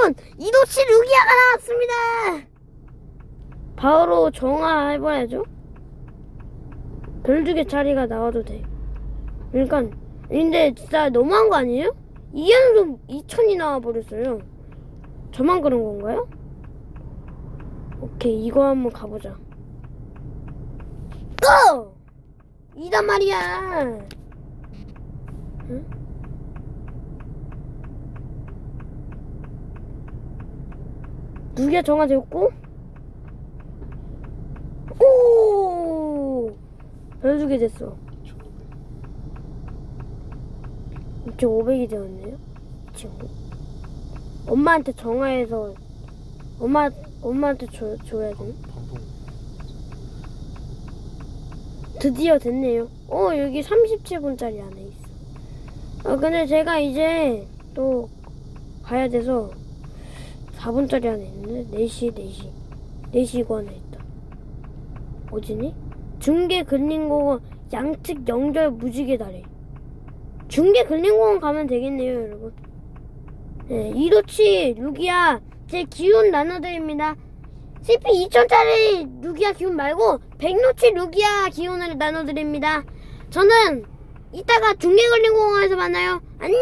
여러분 이도치 루기아가 나왔습니다 바로 정화 해봐야죠 별두개 짜리가 나와도 돼 그러니까 근데 진짜 너무한 거 아니에요? 이연속 2천이 나와버렸어요 저만 그런 건가요? 오케이 이거 한번 가보자 고! 이단 말이야 응? 누가 정화되었고 오! 별두개 됐어 2,500이 되었네요 이 친구 엄마한테 정화해서 엄마 엄마한테 줘, 줘야 돼 드디어 됐네요. 어, 여기 37분짜리 안에 있어. 아, 근데 제가 이제 또 가야 돼서 4분짜리 안에 있는데 4시, 4시. 4시 이거 안에 있다. 어디니? 중계 근린공원 양측 연결 무지개 다리. 중계 근린공원 가면 되겠네요, 여러분. 네, 이도치, 루기아, 제 기운 나눠드립니다. CP 2000짜리 루기아 기운 말고 100노치 루기아 기운을 나눠드립니다. 저는 이따가 중계걸린공원에서 만나요. 안녕!